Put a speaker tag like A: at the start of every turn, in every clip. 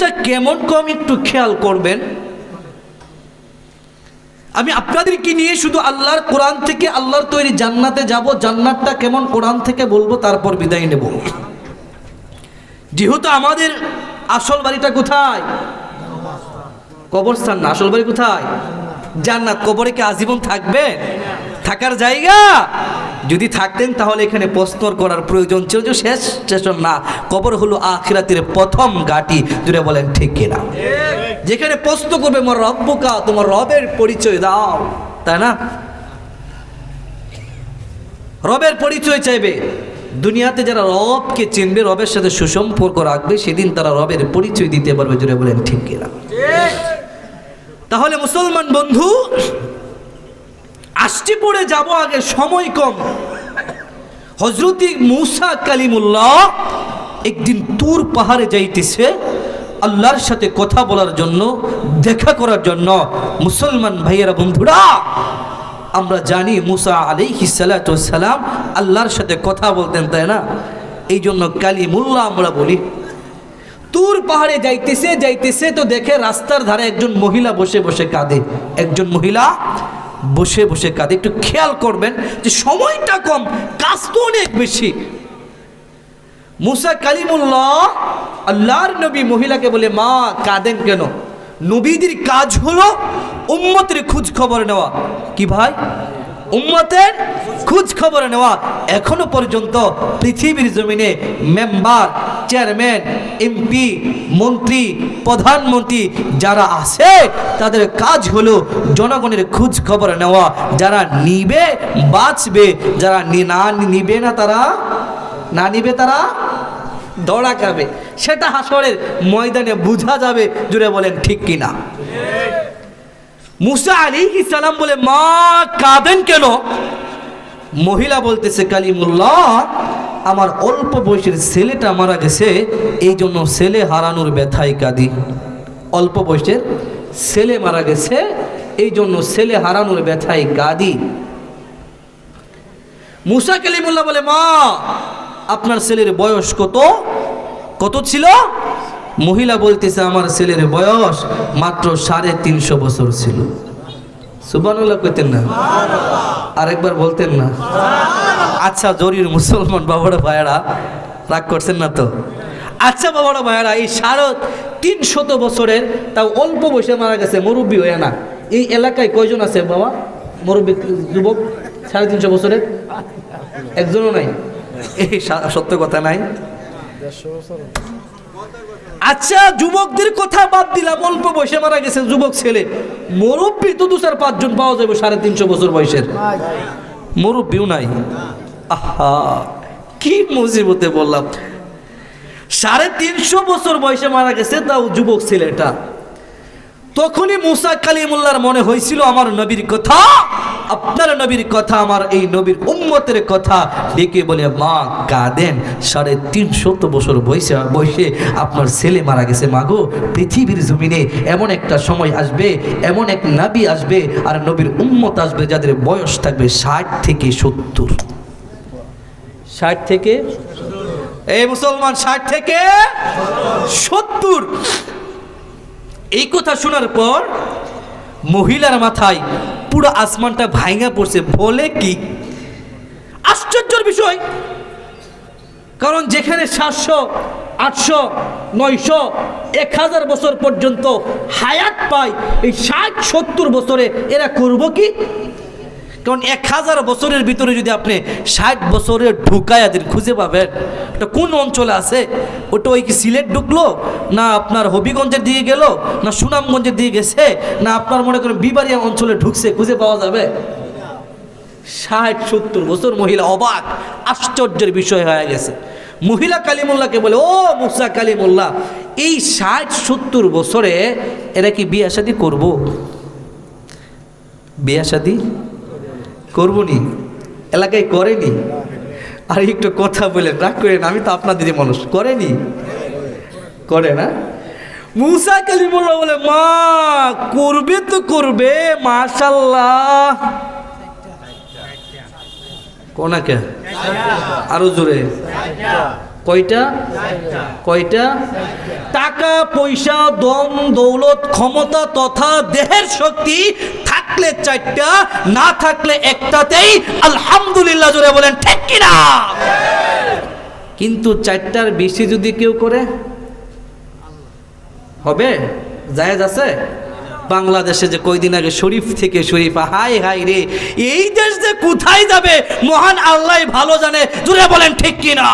A: জীবনটা কেমন কম একটু খেয়াল করবেন। আমি আপনাদেরকে নিয়ে শুধু আল্লাহর কোরআন থেকে আল্লাহর তৈরি জান্নাতে যাব, জান্নাতটা কেমন কোরআন থেকে বলব, তারপর বিদায় নেব। যেহেতু আমাদের আসল বাড়িটা কোথায়? কবরস্থান না, আসল বাড়ি কোথায়? জান্নাত। কবরে কি আজীবন থাকবে? থাকার জায়গা। যদি থাকতেন তাহলে এখানে প্রস্তর করার প্রয়োজন ছিল যে শেষ স্টেশন না। কবর হলো আখিরাতের প্রথম গাটি জুড়ে বলেন ঠিক কিনা? যেখানে প্রশ্ন করবে মোর রব্বুকা তোমার রবের পরিচয় দাও। তাই না? রবের পরিচয় চাইবে। দুনিয়াতে যারা রবকে চিনবে রবের সাথে সুসম্পর্ক রাখবে সেদিন তারা রবের পরিচয় দিতে পারবে জুড়ে বলেন ঠিক কিনা? তাহলে মুসলমান বন্ধু আসতে পড়ে যাব আগে, সময় কম। হজরতি মুসা কালিমুল্লাহ একদিন তুর পাহাড়ে যাইতেছে, আল্লাহর সাথে কথা বলার জন্য, দেখা করার জন্য। মুসলমান ভাইয়েরা, বন্ধুরা, আমরা জানি মুসা আলাইহি সালাম আল্লাহর সাথে কথা বলতেন, তাই না? এই জন্য কালিমুল্লাহ আমরা বলি। তুর পাহাড়ে যাইতেছে যাইতেছে তো দেখে রাস্তার ধারে একজন মহিলা বসে বসে কাঁদে। একজন মহিলা বসে বসে কাঁদে। একটু খেয়াল করবেন যে সময়টা কম, কাজ তো অনেক বেশি। মুসা কালিমুল্লাহ আল্লাহর নবী মহিলাকে বলে, মা, কাঁদেন কেন? নবীদের কাজ হলো উম্মতের খোঁজ খবর নেওয়া। কি ভাই? উম্মতের খোঁজ খবর নেওয়া এখনও পর্যন্ত পৃথিবীর জমিনে মেম্বার, চেয়ারম্যান, এমপি, মন্ত্রী, প্রধানমন্ত্রী যারা আছে, তাদের কাজ হলো জনগণের খোঁজ খবর নেওয়া। যারা নিবে, বাঁচবে। যারা না নিবে না তারা, না নিবে তারা দড়া খাবে সেটা হাসরের ময়দানে বোঝা যাবে, জুড়ে বলেন ঠিক কিনা। মুসা আলী সালাম বলে, মা, কাঁদেন কেন? মহিলা বলতেছে, কালিমুল্লাহ, আমার অল্প বয়সের ছেলেটা মারা গেছে এই জন্য ছেলে হারানোর ব্যথায় কাঁদি। অল্প বয়সের ছেলে মারা গেছে এই জন্য ছেলে হারানোর ব্যথায় কাঁদি। মুসা কালিমুল্লাহ বলে, মা, আপনার ছেলের বয়স কত? কত ছিল? মহিলা বলতেছে, আমার ছেলের বয়স মাত্র সাড়ে তিনশো বছর ছিল। সুবানুল্লাহ কইতেন না। আরেকবার বলতেন না। আচ্ছা জরির মুসলমান বাবারা, ভাইয়ারা, রাগ করছেন না তো? আচ্ছা বাবারা, ভাইয়ারা, এই সাড়ে তিনশত বছরের তাও অল্প বয়সে মারা গেছে মুরব্বী হয়ে না। এই এলাকায় কয়জন আছে বাবা? মুরব্বী, যুবক, সাড়ে তিনশো বছরের? একজনও নাই। এই সত্য কথা নাই। আচ্ছা যুবকদের কথা বাদ দিলাম, অল্প বয়সে মারা গেছে যুবক ছেলে। মুরব্বী তো দু চার, পাঁচজন পাওয়া যাবে সাড়ে তিনশো বছর বয়সের। মুরব্বীও নাই। আহা, কি মুসিবতে বললাম। সাড়ে তিনশো বছর বয়সে মারা গেছে তাও যুবক ছেলেটা। তখনই মুসা কালিমুল্লার মনে হয়েছিল আমার নবীর কথা। আপনার নবীর কথা আমার এই নবীর উম্মতের কথা ডেকে বলে মা কাঁদেন। সাড়ে তিনশত বছর বয়সে বয়সে আপনার ছেলে মারা গেছে। মাগো পৃথিবীর জমিনে এমন একটা সময় আসবে এমন এক নাবি আসবে আর নবীর উম্মত আসবে যাদের বয়স থাকবে ষাট থেকে সত্তর। ষাট থেকে? এই মুসলমান ষাট থেকে সত্তর। এই কথা শোনার পর মহিলার মাথায় পুরো আসমানটা ভাঙা পড়ছে। বলে কি? আশ্চর্যের বিষয়, কারণ যেখানে সাতশো, আটশো, নয়শো, এক হাজার বছর পর্যন্ত হায়াত পায়, এই ষাট, সত্তর বছরে এরা করব কি? কারণ এক হাজার বছরের ভিতরে যদি আপনি ষাট বছরের ঢুকায় দেন খুঁজে পাবেন, ওটা কোন অঞ্চলে আছে? ওটা ওই কি সিলেট ঢুকলো? না আপনার হবিগঞ্জের দিকে গেল? না সুনামগঞ্জের দিকে গেছে? না আপনার মনে করেন বিবারিয়া অঞ্চলে ঢুকছে, খুঁজে পাওয়া যাবে? ষাট, সত্তর বছর মহিলা অবাক, আশ্চর্যের বিষয় হয়ে গেছে। মহিলা কালিমুল্লাহকে বলে, ও মুসা কালিমুল্লাহ, এই ষাট, সত্তর বছরে এরা কি বিয়ে শাদি করব? বিয়ে শাদি? করবনি? এলাকায় করেনি? আর একটু কথা বলে রাগ করেন, আমি তো আপনাদেরই মানুষ। করেনি? করে না? মুসা কালিমুল্লাহ বলে, মা, করবে তো করবে মাশাল্লাহ কোনাকে আরও জোরে। কয়টা? কয়টা? টাকা, পয়সা, দম, দৌলত, ক্ষমতা তথা দেহের শক্তি থাকলে চারটা, না থাকলে একটাতেই আলহামদুলিল্লাহ জোরে বলেন, ঠিক কিনা? কিন্তু চারটার বেশি যদি কেউ করে, হবে? জায়েজ আছে? বাংলাদেশে যে কয়দিন আগে শরীফ থেকে শরীফ হাই হাই রে, এই দেশ যে কোথায় যাবে? মহান আল্লাহ ভালো জানে জুড়ে বলেন ঠিক কিনা?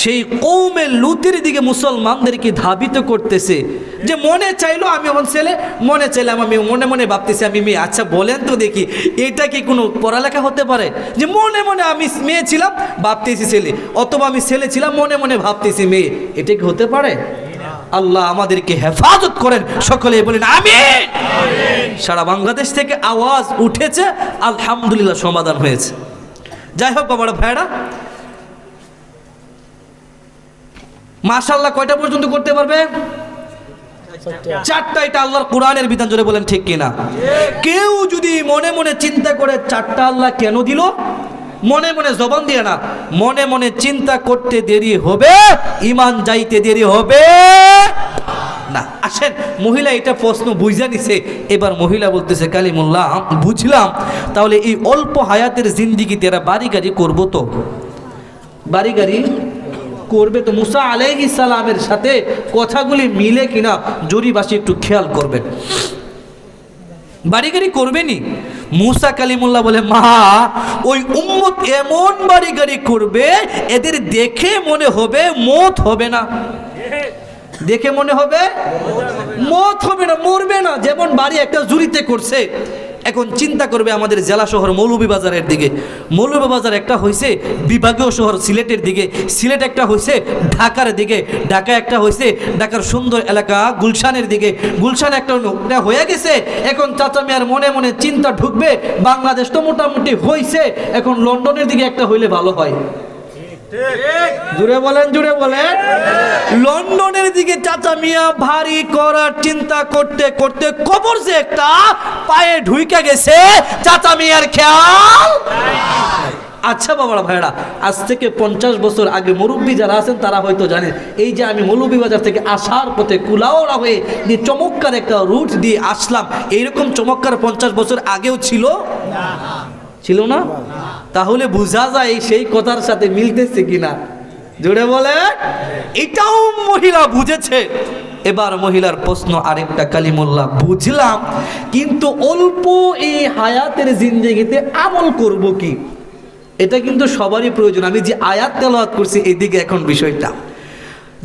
A: সেই কৌমে লুতের দিকে মুসলমানদেরকে ধাবিত করতেছে, যে মনে চাইলো আমি আমার ছেলে, মনে চাইলাম আমি মনে মনে ভাবতেছি আমি মেয়ে। আচ্ছা বলেন তো দেখি, এটা কি কোনো পড়ালেখা হতে পারে? যে মনে মনে আমি মেয়ে ছিলাম, ভাবতেছি ছেলে, অথবা আমি ছেলে ছিলাম, মনে মনে ভাবতেছি মেয়ে, এটা কি হতে পারে? আল্লাহ আমাদেরকে হেফাজত করেন। সকলে বলেন আমি সারা বাংলাদেশ থেকে আওয়াজ উঠেছে আলহামদুলিল্লাহ সমাধান হয়েছে। যাই হোক বাবারা ভাইরা মাশাল্লাহ কয়টা পর্যন্ত করতে পারবে? চারটা এটা আল্লাহর কোরআনের বিধান জোরে বলেন ঠিক কিনা? কেউ যদি মনে মনে চিন্তা করে চারটা আল্লাহ কেন দিল? মনে মনে জবান দিয়ে না, মনে মনে চিন্তা করতে দেরি হবে ইমান যাইতে দেরি হবে। না, আসেন, মহিলা এটা প্রশ্ন বুঝা নিছে। এবার মহিলা বলতেছে, কালিমুল্লাহ, বুঝলাম। তাহলে এই অল্প হায়াতের জিন্দিগিতে এরা বাড়ি গাড়ি করব তো? বাড়ি গাড়ি করবে তো। মুসা আলাইহি সালামের সাথে কথাগুলি মিলে কিনা জরিবাসী একটু খেয়াল করবেন। বাড়ি গাড়ি করবেনি মুসা কালিমুল্লাহ বলে, মা, ওই উম্মত এমন বাড়ি গাড়ি করবে, এদের দেখে মনে হবে মত হবে না। দেখে মনে হবে মত হবে না, মরবে না, যেমন বাড়ি একটা জুরিতে করছে। এখন চিন্তা করবে আমাদের জেলা শহর মৌলভীবাজারের দিকে। মৌলভীবাজার একটা হয়েছে বিভাগীয় শহর সিলেটের দিকে। সিলেট একটা হয়েছে ঢাকার দিকে। ঢাকা একটা হয়েছে ঢাকার সুন্দর এলাকা গুলশানের দিকে। গুলশান একটা হয়ে গেছে। এখন চাচা মিয়ার মনে মনে চিন্তা ঢুকবে, বাংলাদেশ তো মোটামুটি হয়েছে এখন লন্ডনের দিকে একটা হইলে ভালো হয়। জুড়ে বলেন জুড়ে বলেন। লন্ডনের দিকে চাচা মিয়া ভারী করার চিন্তা করতে করতে কবর যে একটা পায়ে ঢুইকা গেছে, চাচা মিয়ার খেয়াল? আচ্ছা বাবারা ভাইরা আজ থেকে পঞ্চাশ বছর আগে মুরব্বী যারা আছেন, তারা হয়তো জানেন, এই যে আমি মৌলভীবাজার থেকে আসার পথে কুলাওড়া হয়ে যে চমৎকার একটা রুট দিয়ে আসলাম, এইরকম চমৎকার পঞ্চাশ বছর আগেও ছিল? ছিল না? তাহলে বোঝা যায় সেই কথার সাথে মিলতেছে কিনা। জুড়ে বলে এটাও মহিলা বুঝেছে। এবার মহিলার প্রশ্ন আরেকটা, কালিমুল্লাহ, বুঝলাম, কিন্তু অল্প এই হায়াতের জিন্দগিতে আমল করব কি? এটা কিন্তু সবারই প্রয়োজন। আমি যে আয়াত তেলাওয়াত করছি এইদিকে এখন বিষয়টা।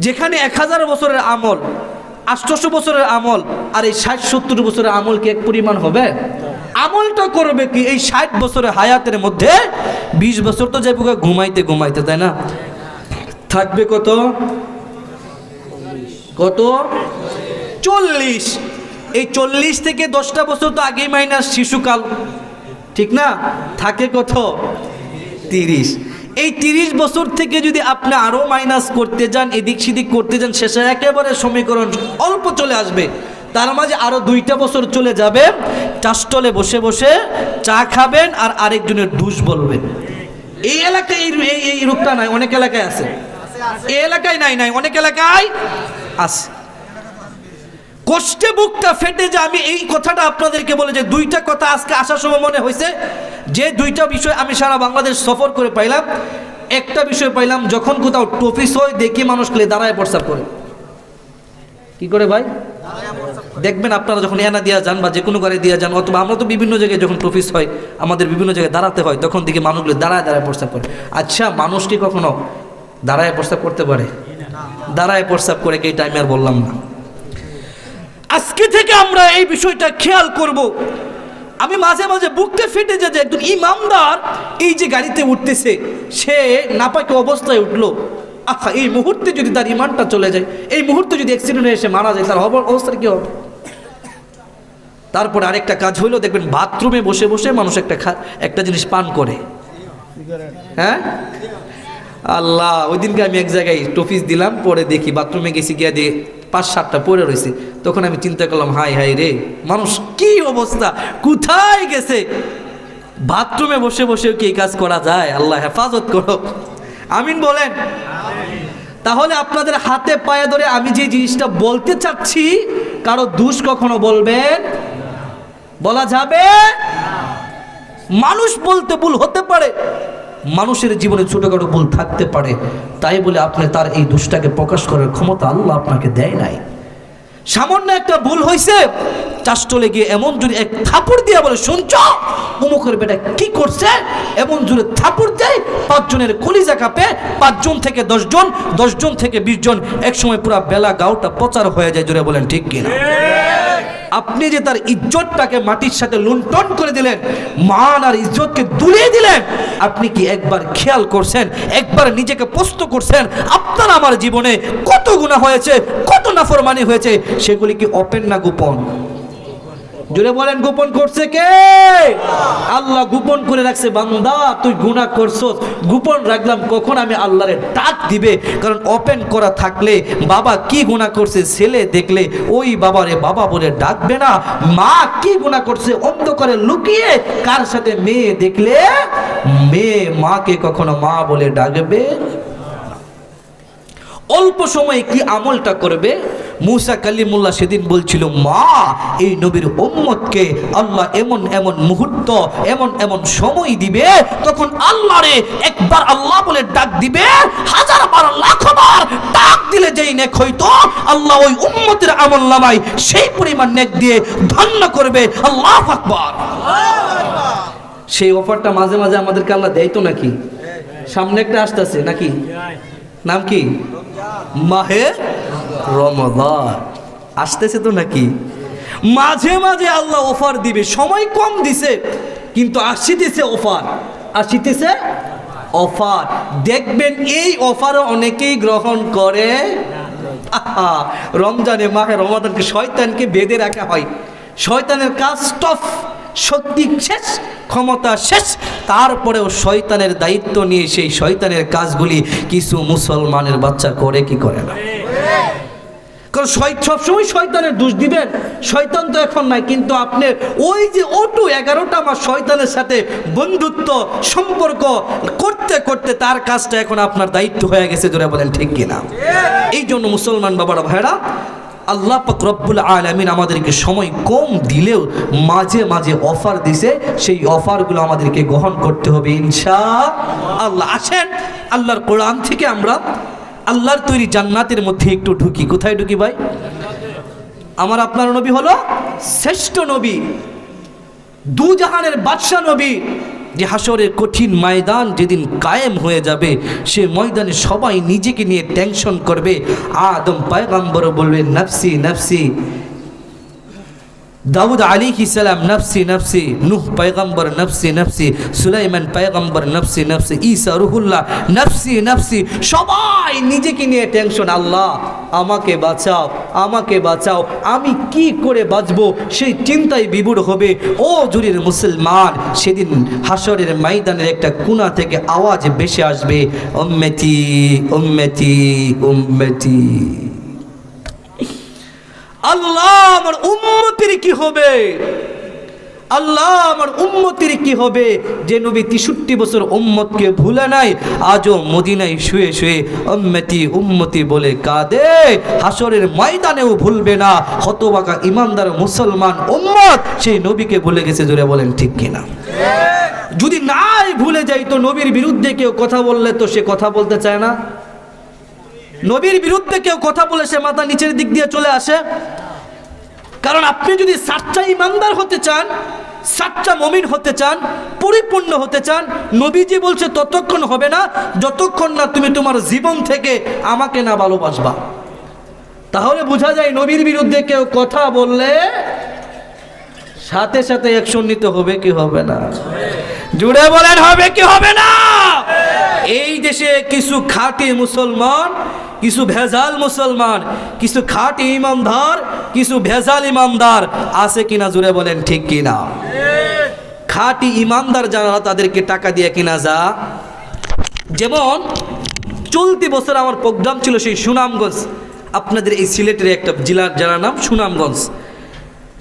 A: যেখানে এক হাজার বছরের আমল আষ্টশো বছরের আমল, আর এই ষাট সত্তর বছরের আমল কি এক পরিমাণ হবে? আমলটা করবে কি এই ষাট বছরের হায়াতের মধ্যে? বিশ বছর তো যাইব ঘুমাইতে ঘুমাইতে, তাই না? থাকবে কত? কত? চল্লিশ। এই চল্লিশ থেকে দশটা বছর তো আগেই মাইনাস শিশুকাল। ঠিক না? থাকে কত? তিরিশ। এই তিরিশ বছর থেকে যদি আপনি আরও মাইনাস করতে যান, এদিক সেদিক করতে যান, শেষে একেবারে সমীকরণ অল্প চলে আসবে। তার মাঝে আরও দুইটা বছর চলে যাবে। চাষটলে বসে বসে চা খাবেন আর আরেকজনের দুষ বলবেন। এই এলাকায় এই এই- রূপটা নাই, অনেক এলাকায় আছে। এই এলাকায় নাই নাই, অনেক এলাকায় আছে। কষ্টে বুকটা ফেটে যে আমি এই কথাটা আপনাদেরকে বলে যে দুইটা কথা আজকে আসার সময় মনে হয়েছে, যে দুইটা বিষয় আমি সারা বাংলাদেশ সফর করে পাইলাম। একটা বিষয় পাইলাম, যখন কোথাও টফিস হয়, দেখি মানুষ দাঁড়ায় প্রস্তাব করে। কি করে ভাই? দেখবেন আপনারা যখন এনা দিয়া যান বা যে কোনো গাড়ি দিয়া যান, অথবা আমরা তো বিভিন্ন জায়গায় যখন টফিস হয়, আমাদের বিভিন্ন জায়গায় দাঁড়াতে হয়, তখন দেখি মানুষগুলো দাঁড়ায় দাঁড়ায় প্রস্তাব করে। আচ্ছা মানুষ কি কখনো দাঁড়ায় প্রস্তাব করতে পারে? দাঁড়ায় প্রস্তাব করে কি টাইমে আর বললাম না। আজকে থেকে আমরা এই বিষয়টা খেয়াল করব। আমি মাঝে মাঝে বুকটা ফেটে যে একজন ইমামদার এই যে গাড়িতে উঠতেছে, সে নাপাকে অবস্থায় উঠল। আচ্ছা এই মুহূর্তে যদি তার ইমানটা চলে যায়, এই মুহূর্তে যদি অ্যাক্সিডেন্ট এসে মারা যায়, তার অব- অবস্থাটা কি হবে? তারপরে আরেকটা কাজ হইল, দেখবেন বাথরুমে বসে বসে মানুষ একটা একটা জিনিস পান করে। হ্যাঁ? আল্লাহ ওই দিনকে আমি এক জায়গায় টফিস দিলাম, পরে দেখি বাথরুমে গেছি গিয়া দিয়ে পাঁচ সাতটা পরে রয়েছে। তখন আমি চিন্তা করলাম হাই হাই রে, মানুষ কি অবস্থা? কোথায় গেছে? বাথরুমে বসে বসেও কি কাজ করা যায়? আল্লাহ, হেফাজত করো। আমিন বলেন। তাহলে আপনাদের হাতে পায়ে ধরে আমি যে জিনিসটা বলতে চাচ্ছি, কারও দুষ কখনো বলবেন? বলা যাবে? মানুষ বলতে ভুল হতে পারে। মানুষের জীবনে ছোটখাটো ভুল থাকতে পারে। তাই বলে আপনি তার এই দুষ্টাকে প্রকাশ করার ক্ষমতা আল্লাহ আপনাকে দেয় নাই। সামান্য একটা ভুল হয়েছে চাষটলে গিয়ে এমন জোরে এক থাপড় দিয়ে বলে, শুনছ? উমুকের বেটা কি করছে? এমন জোরে থাপড় দেয়, পাঁচজনের কলিজা কাঁপে, পাঁচজন থেকে দশজন দশজন থেকে বিশ জন একসময় পুরো বেলা গাওটা প্রচার হয়ে যায় জোরে বলেন, ঠিক কিনা? আপনি যে তার ইজ্জতটাকে মাটির সাথে লুণ্ঠন করে দিলেন, মান আর ইজ্জতকে তুলে দিলেন, আপনি কি একবার খেয়াল করছেন, একবার নিজেকে প্রস্তুত করছেন, আপনার আমার জীবনে কত গুণা হয়েছে, কত নাফরমানি হয়েছে, সেগুলি কি অপেন না গোপন? জুড়ে বলেন, গোপন করছে কে? আল্লাহ গোপন করে রাখছে, বান্দা, তুই গুনাহ করছস। গোপন রাখলাম কখন? আমি আল্লাহরে ডাক দিবে। কারণ ওপেন করা থাকলে বাবা কি গুনাহ করছে, ছেলে দেখলে ওই বাবারে বাবা বলে ডাকবে না। মা কি গুনাহ করছে, অন্ধকারে লুকিয়ে কার সাথে মেয়ে দেখলে? মেয়ে মাকে কখনো মা বলে ডাকবে? অল্প সময়ে কি আমলটা করবে? মুসা কালিমুল্লাহ সেদিন বলছিল, মা, এই নবীর উম্মতকে আল্লাহ এমন এমন মুহূর্ত, এমন এমন সময় দিবে, তখন আল্লাহরে একবার আল্লাহ বলে ডাক দিবে, হাজার বার, লাখ বার ডাক দিলে যেই নেক হইতো, আল্লাহ ওই উম্মতের আমল নামায় সেই পরিমাণ নেক দিয়ে ধন্য করবে। আল্লাহ আকবার। সেই অফারটা মাঝে মাঝে আমাদেরকে আল্লাহ দেয় তো নাকি? সামনে একটা আসতেছে নাকি? নাম কি? মাহে রমদান আসতেছে তো নাকি? মাঝে মাঝে আল্লাহ অফার দিবে। সময় কম দিছে কিন্তু আসিতেছে অফার। আসিতেছে অফার। দেখবেন এই অফারও অনেকেই গ্রহণ করে। আহা, রমজানে মাহে রমাদানকে শয়তানকে বেঁধে রাখা হয়। শয়তানের কাজ টফ শক্তি শেষ, ক্ষমতা শেষ। তারপরেও শয়তানের দায়িত্ব নিয়ে সেই শয়তানের কাজগুলি কিছু মুসলমানের বাচ্চা করে কি করে না? কারণ সবসময় শয়তানের দোষ দিবেন। শয়তান তো এখন নাই, কিন্তু আপনার ওই যে ওটু এগারোটা মাস শয়তানের সাথে বন্ধুত্ব, সম্পর্ক করতে করতে তার কাজটা এখন আপনার দায়িত্ব হয়ে গেছে, ধরে বলেন, ঠিক কিনা? এই জন্য মুসলমান বাবারা ভাইরা আল্লাহ পাক রব্বুল আলমিন আমাদেরকে সময় কম দিলেও মাঝে মাঝে অফার দিছে, সেই অফারগুলো আমাদেরকে গ্রহণ করতে হবে ইনশা আল্লাহ আসেন, আল্লাহর কোরআন থেকে আমরা আল্লাহর তৈরি জান্নাতের মধ্যে একটু ঢুকি। কোথায় ঢুকি ভাই? আমার আপনার নবী হলো শ্রেষ্ঠ নবী, দু জাহানের বাদশাহ নবী যে হাসরের কঠিন ময়দান যেদিন কায়েম হয়ে যাবে, সে ময়দানে সবাই নিজেকে নিয়ে টেনশন করবে। আদম পায়গাম্বর বলবে, নাফসি, নফসি। দাউদ আলী সালাম, নফসি নফসি, নুহ, পয়গম্বর, নফসি নফসি, সুলাইমান, পয়গম্বর, নফসি নফসি, ঈসা, রুহুল্লাহ, নফসি নফসি, সবাই নিজেকে নিয়ে টেনশন, আল্লাহ, আমাকে বাঁচাও আমাকে বাঁচাও, আমি কি করে বাঁচবো? সেই চিন্তায় বিবুড় হবে। ও জুরির মুসলমান, সেদিন হাসরের ময়দানের একটা কুনা থেকে আওয়াজ বেশি আসবে, উম্মতি উম্মতি উম্মতি। আল্লাহ আমার উম্মতির কি হবে? আল্লাহ আমার উম্মতির কি হবে? যে নবী তেষট্টি বছর উম্মতকে ভুলে নাই আজও মদিনায় শুয়ে শুয়ে উম্মতি উম্মতি বলে কাঁদে। হাসরের ময়দানেও ভুলবে না। হতবাকা ইমানদার মুসলমান উম্মত সেই নবীকে ভুলে গেছে জোরে বলেন ঠিক কিনা? যদি নাই ভুলে যাই তো নবীর বিরুদ্ধে কেউ কথা বললে তো সে কথা বলতে চায় না। নবীর বিরুদ্ধে কেউ কথা বলে সে মাথা নিচের দিক দিয়ে চলে আসে। কারণ আপনি যদি সাচ্চা ইমানদার হতে চান সাচ্চা মমিন হতে চান, পরিপূর্ণ হতে চান, নবীজি বলছে, ততক্ষণ হবে না, যতক্ষণ না তুমি তোমার জীবন থেকে আমাকে না ভালোবাসবা। তাহলে বোঝা যায় নবীর বিরুদ্ধে কেউ কথা বললে সাথে সাথে অ্যাকশন নিতে হবে কি হবে না? জুড়ে বলেন, হবে কি হবে না? এই দেশে কিছু খাঁটি মুসলমান, কিছু ভেজাল মুসলমান, কিছু খাঁটি ইমানদার কিছু ভেজাল ইমানদার আছে কিনা জুড়ে বলেন ঠিক কিনা? খাঁটি ইমানদার যারা, তাদেরকে টাকা দিয়ে কিনা যা। যেমন, চলতি বছর আমার প্রোগ্রাম ছিল সেই সুনামগঞ্জ, আপনাদের এই সিলেটের একটা জেলার জেলার নাম সুনামগঞ্জ।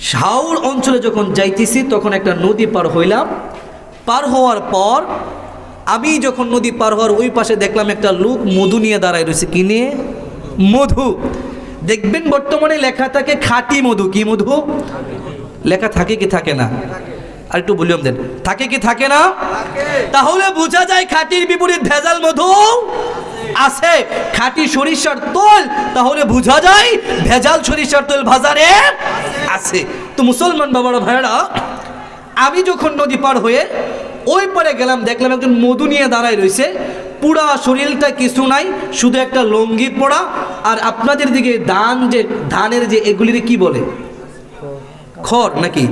A: শাওর অঞ্চলে যখন যাইতেছি, তখন একটা নদী পার হইলাম। পার হওয়ার পর আমি যখন নদী পার হওয়ার ওই পাশে দেখলাম একটা লোক মধু নিয়ে দাঁড়ায় রয়েছে। কি নিয়ে? মধু। দেখবেন বর্তমানে লেখা থাকে খাঁটি মধু। কি মধু? লেখা থাকে কি থাকে না? আর একটু ভলিউম দেন। থাকে কি থাকে না? তাহলে বোঝা যায় খাঁটির বিপরীত ভেজাল মধু আছে। খাঁটি সরিষার তোল, তাহলে বোঝা যায় ভেজাল সরিষার তোল বাজারে আছে। তো মুসলমান বাবারা ভাইরা আমি যখন নদী পার হয়ে ওই পরে গেলাম, দেখলাম একজন মধু নিয়ে দাঁড়ায় রয়েছে। পুরা শরীরটা কিছু নাই, শুধু একটা লঙ্গি পড়া আর আপনাদের দিকে ধান যে ধানের যে, এগুলির কি বলে? খড় নাকি?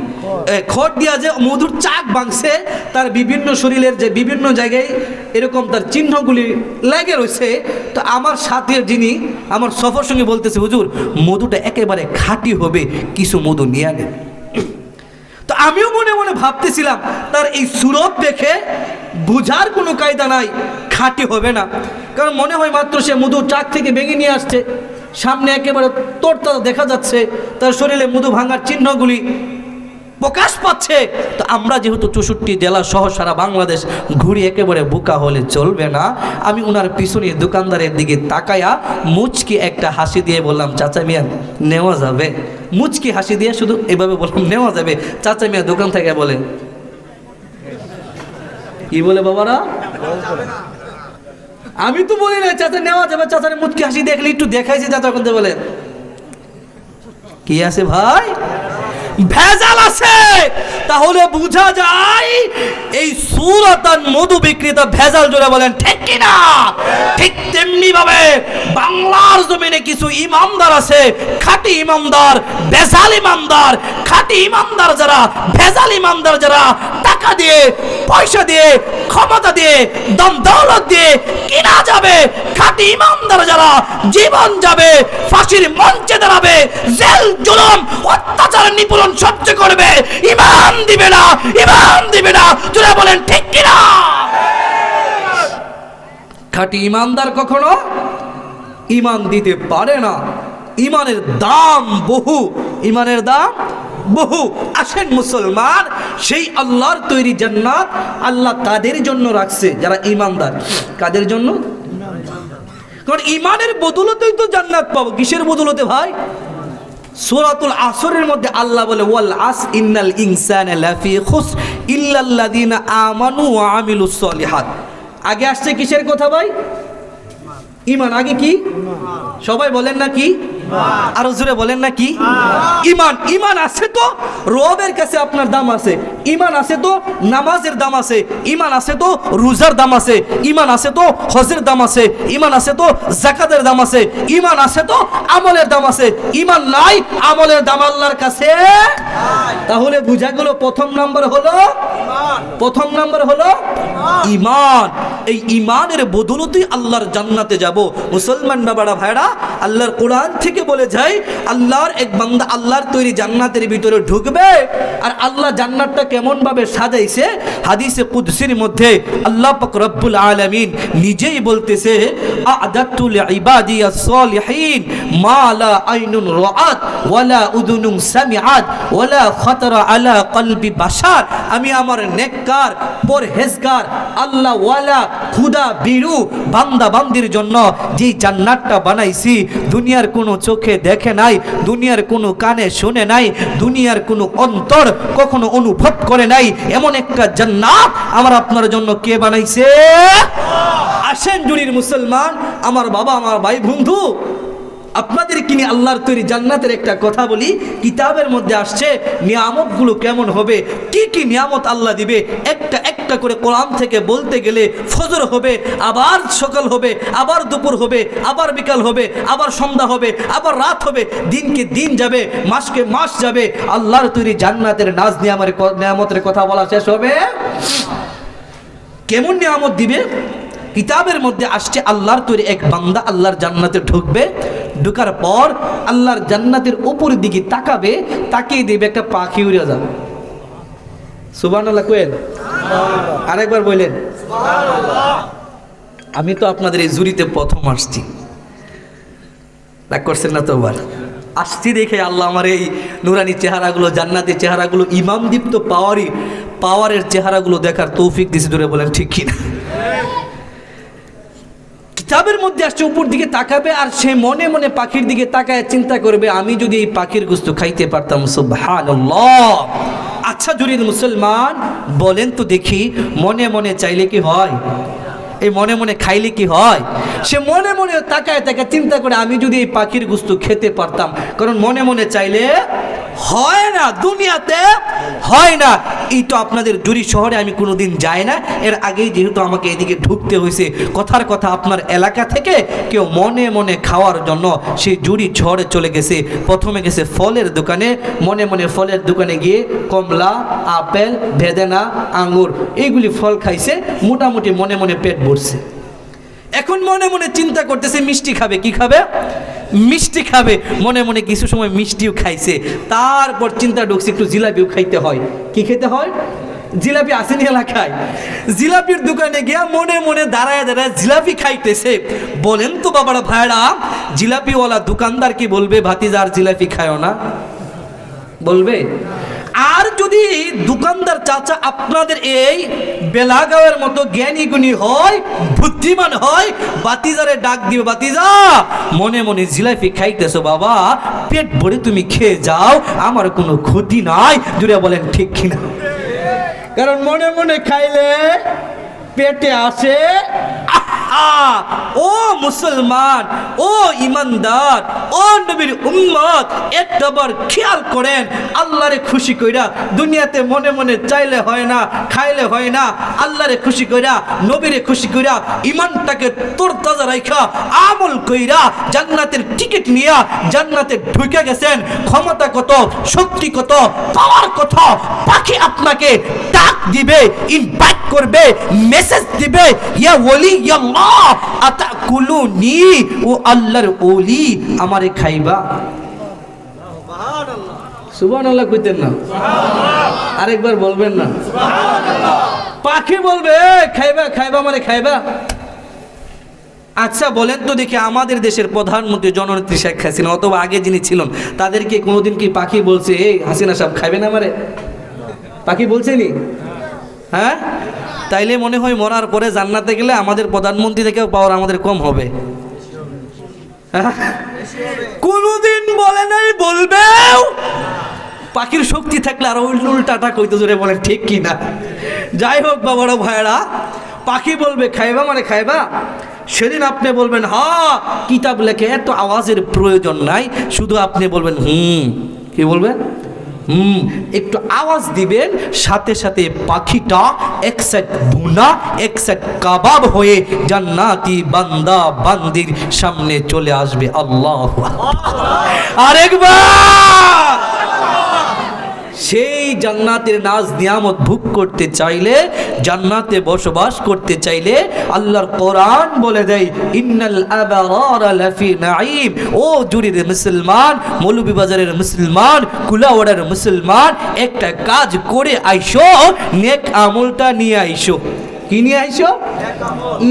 A: খড় দিয়া যে মধুর চাক বাংছে তার বিভিন্ন শরীরের যে বিভিন্ন জায়গায় এরকম তার চিহ্নগুলি লেগে রয়েছে। তো আমার সাথে যিনি, আমার সফর সঙ্গে বলতেছে, হুজুর, মধুটা একেবারে খাঁটি হবে, কিছু মধু নিয়ে আনেন। তো আমিও মনে মনে ভাবতেছিলাম, তার এই সুরত দেখে বুঝার কোনো কায়দা নাই, খাঁটি হবে না। কারণ মনে হয় মাত্র সে মধু চাক থেকে ভেঙে নিয়ে আসছে, সামনে একেবারে তোরতা দেখা যাচ্ছে, তার শরীরে মধু ভাঙার চিহ্নগুলি প্রকাশ পাচ্ছে। তো আমরা যেহেতু চৌষট্টি জেলা সহ সারা বাংলাদেশ ঘুরি একেবারে বোকা হলে চলবে না। আমি ওনার পিছনে দোকানদারের দিকে তাকায়া মুচকি একটা হাসি দিয়ে বললাম, চাচা মিয়া, নেওয়া যাবে। মুচকি হাসি দিয়ে শুধু এভাবে বললাম, নেওয়া যাবে। চাচা মিয়া দোকান থেকে বলে, কি বলে বাবারা? আমি তো বলি না চাচা, নেওয়া যাবে। চাচার মুচকি হাসি দেখলে একটু দেখাইছে, চাচা বলে, কি আছে ভাই? ভেজাল আছে। তাহলে বোঝা যায়, এই সুরাতান মধু বিক্রেতা ভেজাল জোরে বলেন, ঠিক কিনা? ঠিক তেমনি ভাবে বাংলার জমিনে কিছু ইমামদার আছে, খাঁটি ইমামদার, ভেজাল ইমামদার, খাঁটি ইমামদার যারা, ভেজাল ইমামদার যারা, টাকা দিয়ে, পয়সা দিয়ে, ক্ষমতা দিয়ে, দম দৌলত দিয়ে কিনা যাবে? খাঁটি ইমামদার যারা জীবন যাবে, ফাঁসির মঞ্চে দাঁড়াবে, জেল, জুলুম, অত্যাচার নিপীড়ন সহ্য করবে। ইমান দিবে না, ইমান দিবে না। তোরা বলেন, ঠিক কিনা? খাঁটি ইমানদার কখনো ইমান দিতে পারে না। ইমানের দাম বহু, ইমানের দাম বহু। আসেন মুসলমান, সেই আল্লাহর তৈরি জান্নাত আল্লাহ তাদের জন্য রাখছে? যারা ইমানদার। কাদের জন্য? কারণ ইমানের বদলতেই তো জান্নাত পাবো। কিসের বদলতে ভাই? সূরাতুল আসরের মধ্যে আল্লাহ বলে, ওয়াল আস ইন্নাল ইনসান লাফি খুস ইল্লাল্লাযিনা আমানু আমিলুস সলিহাত। আগে আসছে কিসের কথা ভাই? ইমান। আগে কি? সবাই বলেন না কি? আরও জোরে বলেন না কি? ইমান ইমান আছে তো, রবের কাছে আপনার দাম আছে। ইমান আছে তো, নামাজের দাম আছে। ইমান আছে তো, রোজার দাম আছে। ইমান আছে তো, হজের দাম আছে। ইমান আছে তো, জাকাতের দাম আছে। ইমান আছে তো, আমলের দাম আছে। ইমান নাই, আমলের দাম আল্লাহর কাছে। তাহলে বুঝা গেল প্রথম নাম্বার হলো? প্রথম নাম্বার হলো ইমান। এই ইমানের বদলতেই আল্লাহর জান্নাতে যাব। মুসলমান বাবারা ভাইরা আল্লাহর কোরআন থেকে বলে যায় আল্লাহর এক বান্দা আল্লাহর তৈরি জান্নাতের ভিতরে ঢুকবে, আর আল্লাহ জান্নাতটা কেমন ভাবে সাজাইছে, হাদিসে কুদসির মধ্যে আল্লাহ পাক রব্বুল আলামিন নিজেই বলতেছে আদাতুল ইবাদিয়াস সালিহিন, মা লা আইনুন রাআত, ওয়ালা উদুনুন সামিআত, ওয়ালা খাতারা আলা কলবি বাশার, আমি আমার নেককার, পরহেজগার, আল্লাহ ওয়ালা খুদা বিরু বান্দা বান্দির জন্য যে জান্নাতটা বানাইছি, দুনিয়ার কোনো চোখে দেখে নাই, দুনিয়ার কোনো কানে শুনে নাই, দুনিয়ার কোনো অন্তর কখনো অনুভব করে নাই। এমন একটা জান্নাত আমার আপনার জন্য কে বানাইছে? আসেন জুড়ির মুসলমান, আমার বাবা, আমার ভাই, বন্ধু আপনাদের কিনে আল্লাহর তৈরি জান্নাতের একটা কথা বলি। কিতাবের মধ্যে আসছে, নিয়ামতগুলো কেমন হবে? কি কি নিয়ামত আল্লাহ দিবে? একটা করে কোরআন থেকে বলতে গেলে ফজর হবে, আবার সকাল হবে, আবার দুপুর হবে, আবার বিকাল হবে, আবার সন্ধ্যা হবে, আবার রাত হবে, দিনকে দিন যাবে, মাসকে মাস যাবে, আল্লাহর তৈরি জান্নাতের নাজ নিয়ামের নিয়ামতের কথা বলা শেষ হবে। কেমন নিয়ামত দিবে? কিতাবের মধ্যে আসছে, আল্লাহর তৈরি এক বান্দা আল্লাহর জান্নাতে ঢুকবে, ঢুকার পর আল্লাহর জান্নাতের উপর দিকে তাকাবে, তাকিয়ে দিবে একটা পাখি উড়ে যাবে। সুবান আল্লাহ কোয়েল আরেকবার বললেন আমি তো আপনাদের এই জুরিতে প্রথম আসছি। রাগ করছেন না তো আবার? আসছি দেখে আল্লাহ আমার এই নুরানি চেহারাগুলো, জান্নাতি চেহারাগুলো, ইমাম দীপ্ত পাওয়ারই, পাওয়ারের চেহারাগুলো দেখার তৌফিক দিছে দূরে বলেন, ঠিক কিনা? কিতাবের মধ্যে আসছে, উপর দিকে তাকাবে আর সে মনে মনে পাখির দিকে তাকায় চিন্তা করবে, আমি যদি এই পাখির গুস্ত খাইতে পারতাম, সুবহানাল্লাহ। আচ্ছা জুরিন মুসলমান বলেন তো দেখি মনে মনে চাইলে কি হয়? এই মনে মনে খাইলে কি হয়? সে মনে মনে তাকায় তাকায় চিন্তা করে, আমি যদি এই পাখির গুস্ত খেতে পারতাম। কারণ মনে মনে চাইলে, হয় না, দুনিয়াতে হয় না। এই তো আপনাদের জুরি শহরে আমি কোনোদিন যাই না। এর আগেই যেহেতু আমাকে এদিকে ঢুকতে হয়েছে, কথার কথা আপনার এলাকা থেকে কেউ মনে মনে খাওয়ার জন্য সেই জুরি শহরে চলে গেছে। প্রথমে গেছে ফলের দোকানে, মনে মনে ফলের দোকানে গিয়ে কমলা, আপেল, বেদেনা আঙ্গুর এইগুলি ফল খাইছে। মোটামুটি মনে মনে পেট ভরছে এখন মনে মনে চিন্তা করতেছে, মিষ্টি খাবে, কি খাবে? মিষ্টি খাবে। মনে মনে কিছু সময় মিষ্টিও খাইছে। তারপর চিন্তা ঢুকছে, একটু জিলাপিও খাইতে হয়। কি খেতে হয়? জিলাপি আসেনি এলাকায়? জিলাপির দোকানে গিয়া মনে মনে দাঁড়ায় দাঁড়ায় জিলাপি খাইতেছে। বলেন তো বাবারা ভাইরা জিলাপিওয়ালা দোকানদার কি বলবে, ভাতিজার জিলাপি খায়ও না? বলবে? যদি দোকানদার চাচা আপনাদের এই বেলাগাঁওয়ের মতো জ্ঞানী গুণী হয়, বুদ্ধিমান হয়, বাতিজারে ডাক দিবে, বাতিজা, মনে মনে জিলাপি খাইতেছো বাবা, পেট ভরে তুমি খেয়ে যাও, আমার কোনো ক্ষতি নাই, জুড়ে বলেন ঠিক কিনা। কারণ মনে মনে খাইলে পেটে আসে আহা! ও মুসলমান, ও ইমানদার, ও নবীর উম্মত একটাবার খেয়াল করেন, আল্লাহরে খুশি কইরা দুনিয়াতে মনে মনে চাইলে হয় না, খাইলে হয় না, আল্লাহরে খুশি কইরা, নবীরে খুশি কইরা ইমানটাকে তোর তাজা আমল কইরা জান্নাতের টিকিট নিয়া জান্নাতে ঢুকে গেছেন, ক্ষমতা কত, শক্তি কত পাওয়ার কত, পাখি আপনাকে ডাক দিবে ইনভাইট করবে মেসেজ দিবে, ইয়া ওলি ইয়াল্লাহ আতাকুলুনি ও আল্লাহর ওলি আমারে খাইবা। সুবহানাল্লাহ। কইতেন না। আরেকবার বলবেন না। পাখি বলবে খাইবা খাইবা মানে খাইবা? আচ্ছা বলেন তো দেখি আমাদের দেশের প্রধানমন্ত্রী জননেত্রী শেখ হাসিনা অথবা আগে যিনি ছিলেন তাদেরকে কোনোদিন কি পাখি বলছে এই হাসিনা সাহেব খাইবে না আমারে? পাখি বলছে বলছেনি? হ্যাঁ? তাইলে মনে হয় মরার পরে জান্নাতে গেলে আমাদের প্রধানমন্ত্রী থেকেও পাওয়ার আমাদের কম হবে? কোনোদিন বলে নাই, বলবেও। পাখির শক্তি থাকলে আর উল্টো উল্টাটা কইতে জোরে বলে, ঠিক কি না? যাই হোক বাবারা ভাইরা পাখি বলবে, খাইবা মানে খাইবা? সেদিন আপনি বলবেন, হা, কিতাব লেখে এত আওয়াজের প্রয়োজন নাই। শুধু আপনি বলবেন, হুম। কি বলবেন হুম। একটু আওয়াজ দিবেন, সাথে সাথে পাখিটা এক সাইড ভুনা, এক সাইড কাবাব হয়ে জান্নাতি বান্দা বান্দির সামনে চলে আসবে। আল্লাহ আরেকবার! সেই জান্নাতের নাজ নিয়ামত ভোগ করতে চাইলে, জান্নাতে বসবাস করতে চাইলে আল্লাহর কোরআন বলে দেয়, ইন্নাল লাফি নাঈম। ও জুরির মুসলমান, মৌলভীবাজারের মুসলমান, কুলাওয়াড়ার মুসলমান, একটা কাজ করে আইসো, নেক আমলটা নিয়ে আইসো। কি নিয়ে আইসো?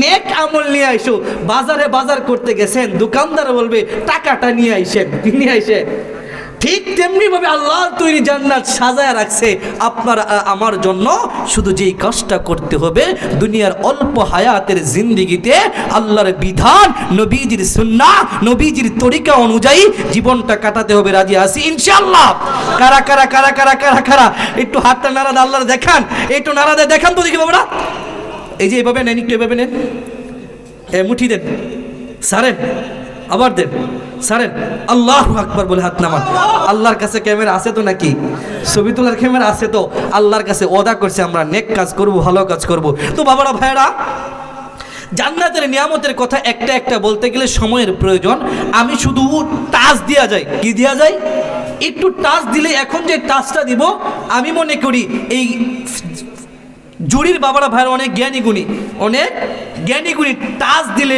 A: নেক আমল নিয়ে আইসো। বাজারে বাজার করতে গেছেন, দোকানদার বলবে, টাকাটা নিয়ে আইসেন। কি নিয়ে আইসেন? ঠিক তেমনি ভাবে আল্লাহর তৈরি জান্নাত সাজায় রাখছে আপনার আমার জন্য। শুধু যেই কাজটা করতে হবে, দুনিয়ার অল্প হায়াতের জিন্দিগিতে আল্লাহর বিধান, নবীজির সুন্না, নবীজির তরিকা অনুযায়ী জীবনটা কাটাতে হবে। রাজি আছি? ইনশাআল্লাহ। কারা কারা কারা কারা কারা কারা? একটু হাতটা নাড়া আল্লাহর দেখান। একটু নাড়া দিয়ে দেখান তো দেখি বাবারা। এই যে এভাবে নেন, একটু এভাবে নেন। এ, মুঠি দেন। সারেন। আবার দেন। সারেন আল্লাহ আকবর বলে হাত নামান। আল্লাহর কাছে ক্যামেরা আছে তো নাকি? ছবি তোলার ক্যামেরা আছে তো? আল্লাহর কাছে ওদা করছে, আমরা নেক কাজ করব, ভালো কাজ করব। তো বাবারা ভাইরা জান্নাতের নিয়ামতের কথা একটা একটা বলতে গেলে সময়ের প্রয়োজন। আমি শুধু টাচ দেওয়া যায় কি দেওয়া যায় একটু টাচ দিলে এখন যে টাচটা দিব, আমি মনে করি এই জুরির বাবারা, ভাইয়ের অনেক জ্ঞানী গুণী অনেক জ্ঞানী গুণী টাচ দিলে